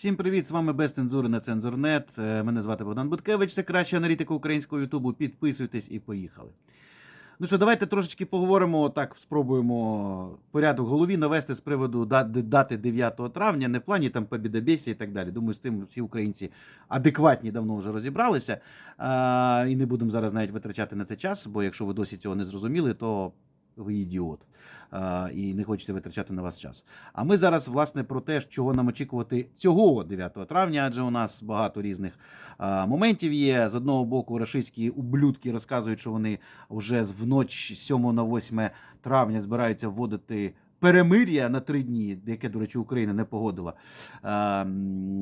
Всім привіт! З вами без цензури на цензурнет. Е, Мене звати Богдан Буткевич, це краща аналітика українського Ютубу. Підписуйтесь і поїхали. Ну що, давайте трошечки поговоримо. Так, спробуємо порядок в голові навести з приводу дати 9 травня, не в плані там побідобєсі і так далі. Думаю, з тим всі українці адекватні давно вже розібралися. А, і не будемо зараз навіть витрачати на це час, бо якщо ви досі цього не зрозуміли, то ви ідіот. І не хочете витрачати на вас час. А ми зараз, власне, про те, чого нам очікувати цього 9 травня, адже у нас багато різних моментів є. З одного боку, рашистські ублюдки розказують, що вони вже вночі 7 на 8 травня збираються вводити. Перемир'я на три дні, яке, до речі, Україна не погодила.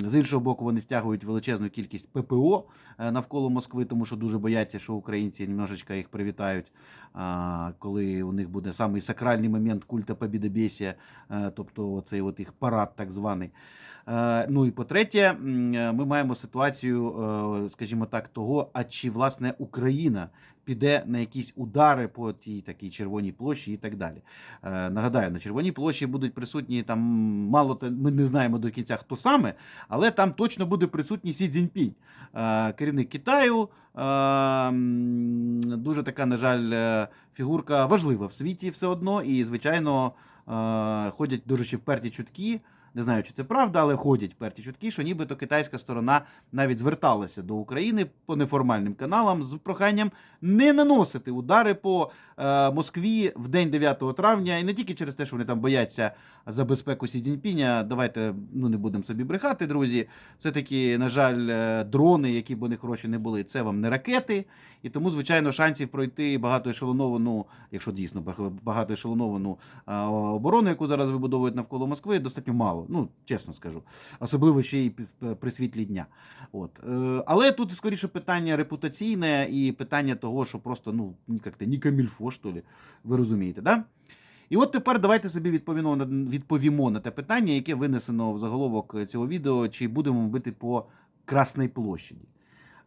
З іншого боку, вони стягують величезну кількість ППО е, навколо Москви, тому що дуже бояться, що українці немножечко їх привітають, коли у них буде самий сакральний момент культа побідобєсія, е, тобто цей от їх парад так званий. Е, Ну і по-третє, е, ми маємо ситуацію, скажімо так, того, а чи власне Україна піде на якісь удари по тій такій червоній площі і так далі. Е, Нагадаю, на червоній площі будуть присутні там мало те- ми не знаємо до кінця хто саме, але там точно буде присутній Сі Цзіньпінь, е, керівник Китаю. Е, Дуже така, на жаль, е, фігурка важлива в світі все одно, і звичайно е, ходять дуже ще вперті чутки. Не знаю, чи це правда, але ходять вперті чутки, що нібито китайська сторона навіть зверталася до України по неформальним каналам з проханням не наносити удари по е, Москві в день 9 травня, і не тільки через те, що вони там бояться за безпеку Сі Цзіньпіня. Давайте ну не будемо собі брехати, друзі. Все таки, на жаль, е, дрони, які б вони хороші не були, це вам не ракети. І тому, звичайно, шансів пройти багатоешелоновану, якщо дійсно багатоешелоновану а, оборону, яку зараз вибудовують навколо Москви, достатньо мало. Ну, чесно скажу. Особливо ще й при світлі дня. От. Е, Але тут скоріше питання репутаційне і питання того, що просто, ну, як-то ні камільфо, що ли. Ви розумієте, да? І от тепер давайте собі відповімо на, відповімо на те питання, яке винесено в заголовок цього відео, чи будемо бити по Красній площаді.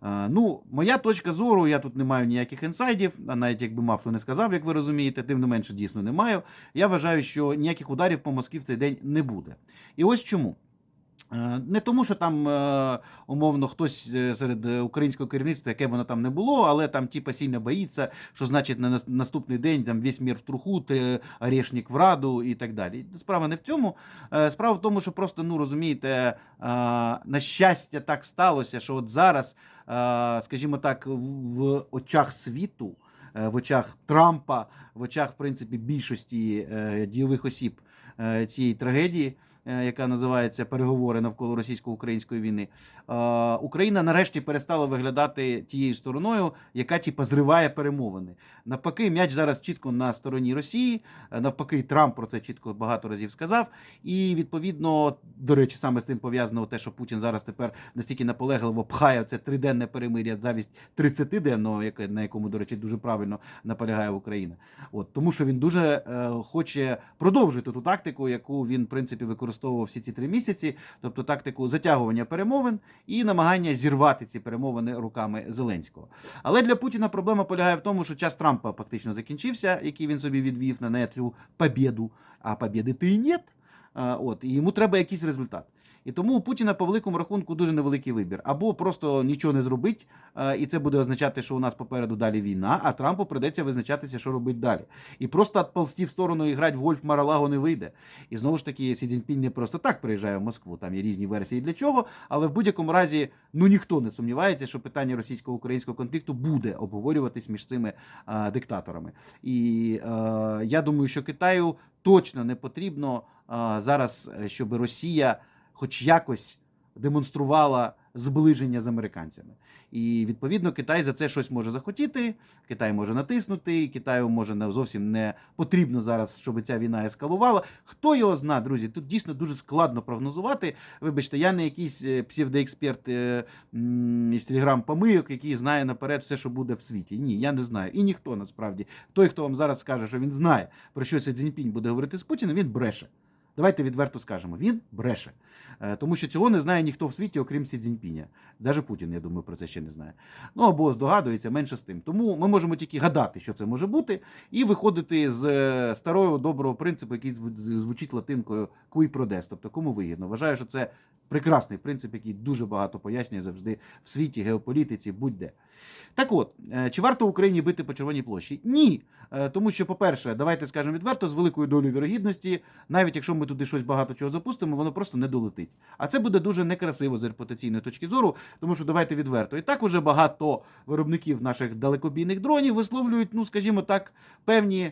Е, Ну, моя точка зору, я тут не маю ніяких інсайдів, а навіть якби мав, то не сказав, як ви розумієте, тим не менше дійсно не маю. Я вважаю, що ніяких ударів по Москві в цей день не буде. І ось чому. Е, Не тому, що там е, умовно хтось е, серед українського керівництва, яке воно там не було, але там типа сильно боїться, що значить на наступний день там весь мір в труху, орешник в раду і так далі. Справа не в цьому. Справа в тому, що просто ну розумієте, на щастя, так сталося, що от зараз, скажімо так, в очах світу. В очах Трампа, в очах, в принципі, більшості дійових осіб цієї трагедії, яка називається переговори навколо російсько-української війни, е, Україна нарешті перестала виглядати тією стороною, яка типа зриває перемовини. Навпаки, м'яч зараз чітко на стороні Росії. е, Навпаки, Трамп про це чітко багато разів сказав. І відповідно, до речі, саме з тим пов'язано те, що Путін зараз тепер настільки наполегливо пхає це триденне перемир'я замість 30-денного, яке на якому, до речі, дуже правильно наполягає Україна. От тому, що він дуже е, хоче продовжити ту тактику, яку він в принципі використовував всі ці три місяці, тобто тактику затягування перемовин і намагання зірвати ці перемовини руками Зеленського. Але для Путіна проблема полягає в тому, що час Трампа фактично закінчився, який він собі відвів на не цю побєду, а побєди ти і нет. От, і йому треба якийсь результат. І тому у Путіна по великому рахунку дуже невеликий вибір. Або просто нічого не зробить, а, і це буде означати, що у нас попереду далі війна, а Трампу придеться визначатися, що робить далі. І просто відползти в сторону і грати в гольф Маралаго не вийде. І знову ж таки, Сі Цзіньпінь не просто так приїжджає в Москву. Там є різні версії для чого, але в будь-якому разі ну ніхто не сумнівається, що питання російсько-українського конфлікту буде обговорюватись між цими а, диктаторами. І е, я думаю, що Китаю точно не потрібно а, зараз, е, щоб Росія хоч якось демонструвала зближення з американцями. І відповідно Китай за це щось може захотіти. Китай може натиснути, Китаю може не зовсім не потрібно зараз, щоб ця війна ескалувала. Хто його зна, друзі? Тут дійсно дуже складно прогнозувати. Вибачте, я не якийсь е, псевдоексперт е, із телеграм-помийок, який знає наперед все, що буде в світі. Ні, я не знаю. І ніхто насправді. Той, хто вам зараз скаже, що він знає, про що Си Цзіньпінь буде говорити з Путіним, він бреше. Давайте відверто скажемо, він бреше. Е, Тому що цього не знає ніхто в світі, окрім Сі Цзіньпіня. Навіть Путін, я думаю, про це ще не знає. Ну або здогадується менше з тим. Тому ми можемо тільки гадати, що це може бути, і виходити з е, старого доброго принципу, який звучить латинкою «cui prodest», тобто кому вигідно. Вважаю, що це прекрасний принцип, який дуже багато пояснює завжди в світі, геополітиці, будь-де. Так от, е, чи варто Україні бити по Червоній площі? Ні. Тому що, по-перше, давайте скажемо відверто, з великою долею вірогідності, навіть якщо ми туди щось багато чого запустимо, воно просто не долетить. А це буде дуже некрасиво з репутаційної точки зору, тому що давайте відверто. І так уже багато виробників наших далекобійних дронів висловлюють, ну скажімо так, певні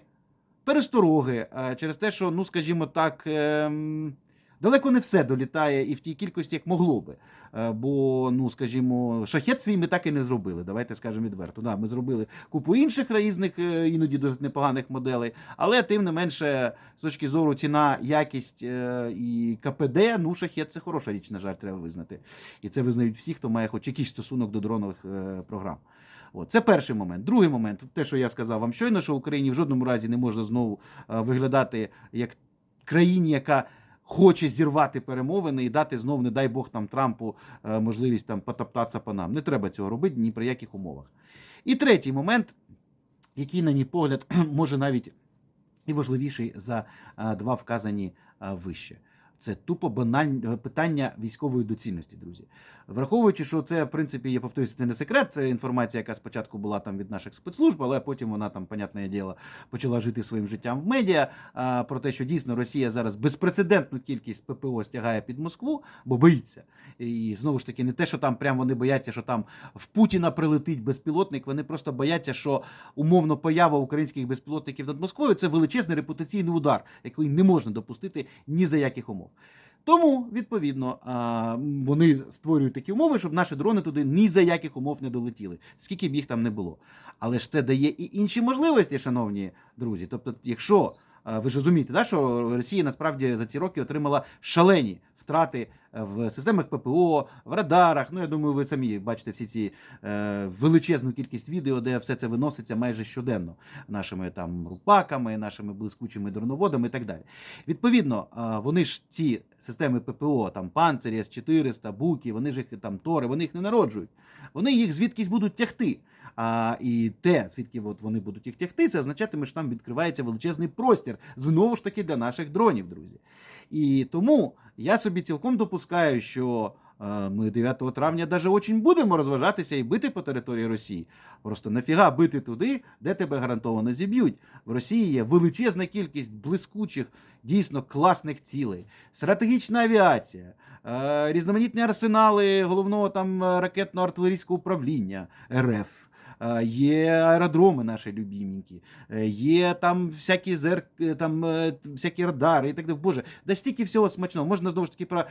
перестороги е, через те, що, ну скажімо так. ем, Далеко не все долітає і в тій кількості, як могло би. Е, Бо, ну скажімо, шахет свій ми так і не зробили. Давайте скажемо відверто. Да, ми зробили купу інших різних, е, іноді досить непоганих моделей, але тим не менше, з точки зору ціна, якість е, і КПД, ну шахет це хороша річ, на жаль, треба визнати. І це визнають всі, хто має хоч якийсь стосунок до дронових програм. От, це перший момент. Другий момент, те, що я сказав вам щойно, що Україні в жодному разі не можна знову виглядати як країні, яка хоче зірвати перемовини і дати знов, не дай Бог, там Трампу е, можливість там потоптатися по нам. Не треба цього робити ні при яких умовах. І третій момент, який, на мій погляд, може навіть і важливіший за е, два вказані е, вище. Це тупо банальне питання військової доцільності, друзі. Враховуючи, що це, в принципі, я повторюся, це не секрет, це інформація, яка спочатку була там від наших спецслужб, але потім вона там, понятне діло, почала жити своїм життям в медіа. А, про те, що дійсно Росія зараз безпрецедентну кількість ППО стягає під Москву, бо боїться. І знову ж таки, не те, що там прям вони бояться, що там в Путіна прилетить безпілотник. Вони просто бояться, що умовно поява українських безпілотників над Москвою це величезний репутаційний удар, який не можна допустити ні за яких умов. Тому, відповідно, вони створюють такі умови, щоб наші дрони туди ні за яких умов не долетіли, скільки б їх там не було. Але ж це дає і інші можливості, шановні друзі. Тобто, якщо ви ж розумієте, да, що Росія насправді за ці роки отримала шалені втрати в системах ППО, в радарах. Ну, я думаю, ви самі бачите всі ці е, величезну кількість відео, де все це виноситься майже щоденно нашими там рупаками, нашими блискучими дроноводами і так далі. Відповідно, а, вони ж ці системи ППО, там Панцирі, С-400, Буки, вони ж їх там Тори, вони їх не народжують. Вони їх звідкись будуть тягти. А, і те, звідки от вони будуть їх тягти, це означатиме, що там відкривається величезний простір знову ж таки для наших дронів, друзі. І тому я собі цілком допускаю, що е, ми 9 травня даже очень будемо розважатися і бити по території Росії. Просто нафіга бити туди, де тебе гарантовано зіб'ють. В Росії є величезна кількість блискучих, дійсно класних цілей, стратегічна авіація, е, різноманітні арсенали головного там ракетно-артилерійського управління РФ. Е, Є аеродроми наші любіменькі, е, є там всякі зер, е, там всякі радари і так далі. Боже, да стільки всього смачного. Можна знову ж таки про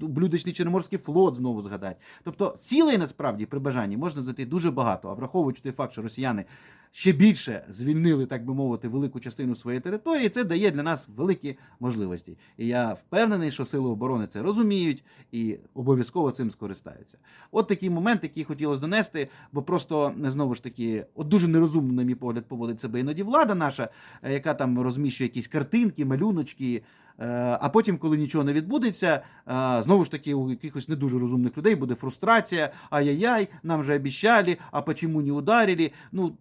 блюдечний Чорноморський флот знову згадати. Тобто цілей насправді при бажанні можна знайти дуже багато. А враховуючи той факт, що росіяни ще більше звільнили, так би мовити, велику частину своєї території, це дає для нас великі можливості. І я впевнений, що сили оборони це розуміють і обов'язково цим скористаються. От такий момент, який хотілося донести, бо просто знову ж таки, от дуже нерозумно, на мій погляд, поводить себе іноді влада наша, е, яка там розміщує якісь картинки, малюночки. Е, А потім, коли нічого не відбудеться, е, знову ж таки, у якихось не дуже розумних людей буде фрустрація. Ай-яй-яй, нам же обіщали, а почому не ударили? Ну,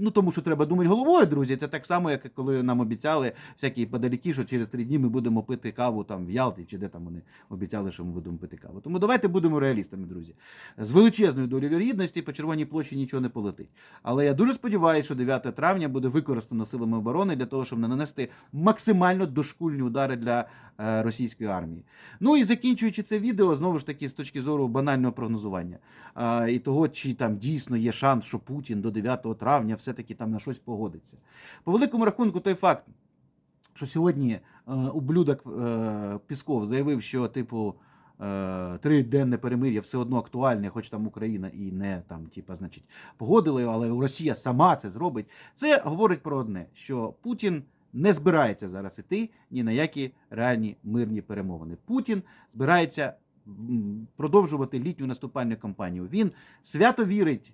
ну тому що треба думати головою, друзі. Це так само, як коли нам обіцяли всякі подаляки, що через три дні ми будемо пити каву там в Ялті, чи де там вони обіцяли, що ми будемо пити каву. Тому давайте будемо реалістами, друзі. З величезною долею вірогідності по червоній площі нічого не полетить. Але я дуже сподіваюся, що 9 травня буде використано силами оборони для того, щоб нанести максимально дошкульні удари для е, російської армії. Ну і закінчуючи це відео, знову ж таки, з точки зору банального прогнозування а, і того, чи там дійсно є шанс, що Путін до 9 травня все-таки там на щось погодиться. По великому рахунку, той факт, що сьогодні е, ублюдок е, Пісков заявив, що типу. е, Триденне перемир'я все одно актуальне, хоч там Україна і не там, типа, значить, погодили, але Росія сама це зробить. Це говорить про одне: що Путін не збирається зараз іти ні на які реальні мирні перемовини. Путін збирається продовжувати літню наступальну кампанію. Він свято вірить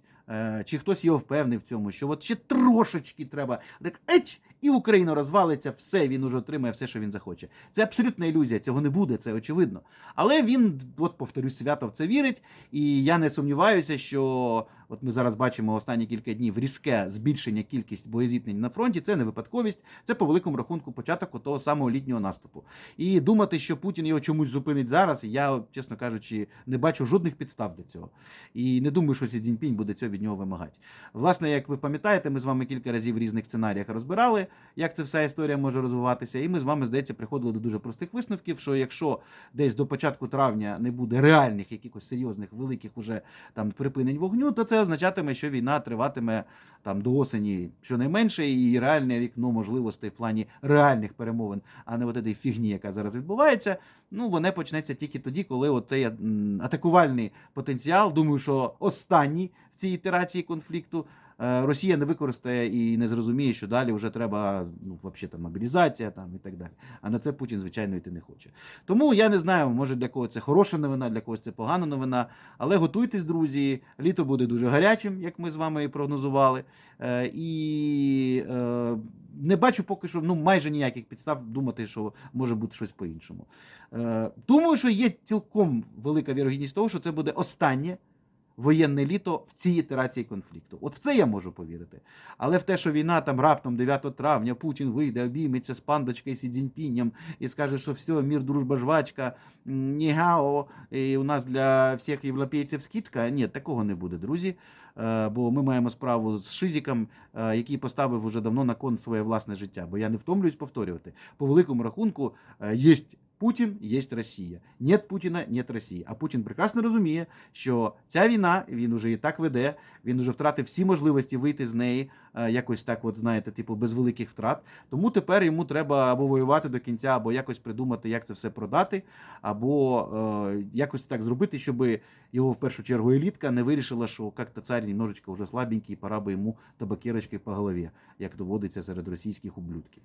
Чи хтось його впевнив в цьому, що от ще трошечки треба так еч, і Україна розвалиться, все, він уже отримає все, що він захоче. Це абсолютна ілюзія, цього не буде, це очевидно. Але він, от повторюсь, свято в це вірить, і я не сумніваюся, що от ми зараз бачимо останні кілька днів різке збільшення кількість боєзіткнень на фронті. Це не випадковість, це по великому рахунку початок того самого літнього наступу. І думати, що Путін його чомусь зупинить зараз, я, чесно кажучи, не бачу жодних підстав для цього. І не думаю, що Сі Цзіньпінь буде цього від нього вимагати. Власне, як ви пам'ятаєте, ми з вами кілька разів в різних сценаріях розбирали, як ця вся історія може розвиватися. І ми з вами, здається, приходили до дуже простих висновків, що якщо десь до початку травня не буде реальних якихось серйозних великих уже там припинень вогню, то це означатиме, що війна триватиме там до осені щонайменше, і реальне вікно можливостей в плані реальних перемовин, а не от цієї фігні, яка зараз відбувається. Ну, воно почнеться тільки тоді, коли от цей атакувальний потенціал, думаю, що останній в цій ітерації конфлікту. е, Росія не використає і не зрозуміє, що далі вже треба ну, взагалі там мобілізація там і так далі. А на це Путін, звичайно, йти не хоче. Тому я не знаю, може для когось це хороша новина, для когось це погана новина. Але готуйтесь, друзі, літо буде дуже гарячим, як ми з вами і прогнозували. Е, І е, не бачу поки що ну, майже ніяких підстав думати, що може бути щось по-іншому. Думаю, що є цілком велика вірогідність того, що це буде останнє воєнне літо в цій ітерації конфлікту. От в це я можу повірити. Але в те, що війна там раптом 9 травня Путін вийде, обійметься з пандочкою Сі Цзіньпінем і скаже, що все, мір, дружба, жвачка, нігао, і у нас для всіх європейців скидка. Ні, такого не буде, друзі. Е, Бо ми маємо справу з Шизіком, е, який поставив уже давно на кон своє власне життя. Бо я не втомлююсь повторювати. По великому рахунку є Путін, є Росія. Нет Путіна, нет Росії. А Путін прекрасно розуміє, що ця війна він уже і так веде. Він уже втратив всі можливості вийти з неї е, якось так, от знаєте, типу, без великих втрат. Тому тепер йому треба або воювати до кінця, або якось придумати, як це все продати, або е, якось так зробити, щоб його в першу чергу елітка не вирішила, що як-то цар немножечко вже слабенький, пора би йому табакерочки по голові, як доводиться серед російських ублюдків.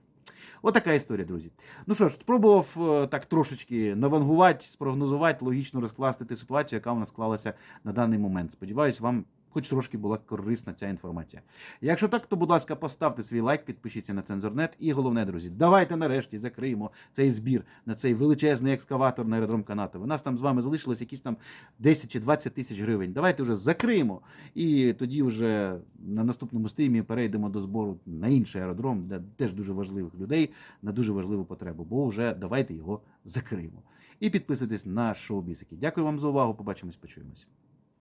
Отака історія, друзі. Ну що ж, спробував е, так трошечки навангувати, спрогнозувати, логічно розкласти ту ситуацію, яка в нас склалася на даний момент. Сподіваюсь, вам. Хоч трошки була корисна ця інформація. Якщо так, то будь ласка, поставте свій лайк, підпишіться на цензорнет. І головне, друзі, давайте нарешті закриємо цей збір на цей величезний екскаватор на аеродром Канатове. У нас там з вами залишилось якісь там 10 чи 20 тисяч гривень. Давайте вже закриємо. І тоді вже на наступному стрімі перейдемо до збору на інший аеродром, для теж дуже важливих людей, на дуже важливу потребу. Бо вже давайте його закриємо. І підписуйтесь на шоу Бісики. Дякую вам за увагу. Побачимось, почуємось.